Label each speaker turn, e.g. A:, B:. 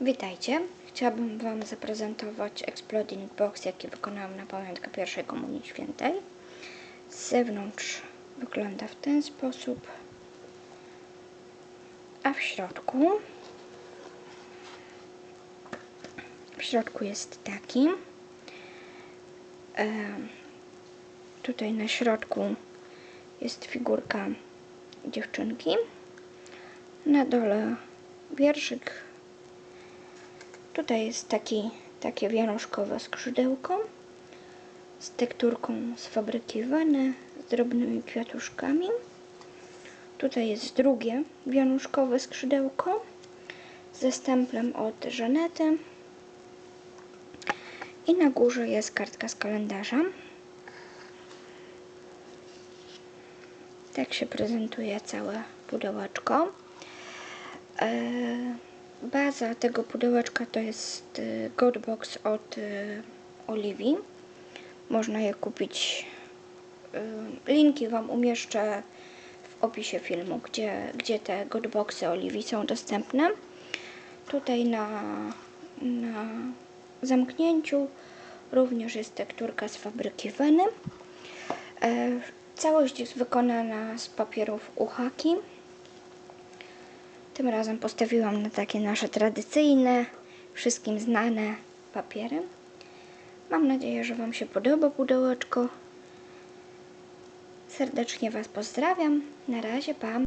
A: Witajcie. Chciałabym Wam zaprezentować Exploding Box, jaki wykonałam na pamiątkę pierwszej Komunii Świętej. Z zewnątrz wygląda w ten sposób, a w środku w środku jest taki. E, tutaj na środku jest figurka dziewczynki. Na dole wierszyk. Tutaj jest taki, takie wianuszkowe skrzydełko z tekturką z fabryki Weny, z drobnymi kwiatuszkami. Tutaj jest drugie wianuszkowe skrzydełko ze stemplem od Żanety. I na górze jest kartka z kalendarza. Tak się prezentuje całe pudełeczko. E, Baza tego pudełeczka to jest e, Godbox od e, Oliwii. Można je kupić. e, Linki Wam umieszczę w opisie filmu, gdzie, gdzie te Godboxy Oliwii są dostępne. Tutaj na, na zamknięciu również jest tekturka z fabryki Weny. E, Całość jest wykonana z papierów uhaki. Tym razem postawiłam na takie nasze tradycyjne, wszystkim znane papiery. Mam nadzieję, że Wam się podoba pudełeczko. Serdecznie Was pozdrawiam. Na razie, pa.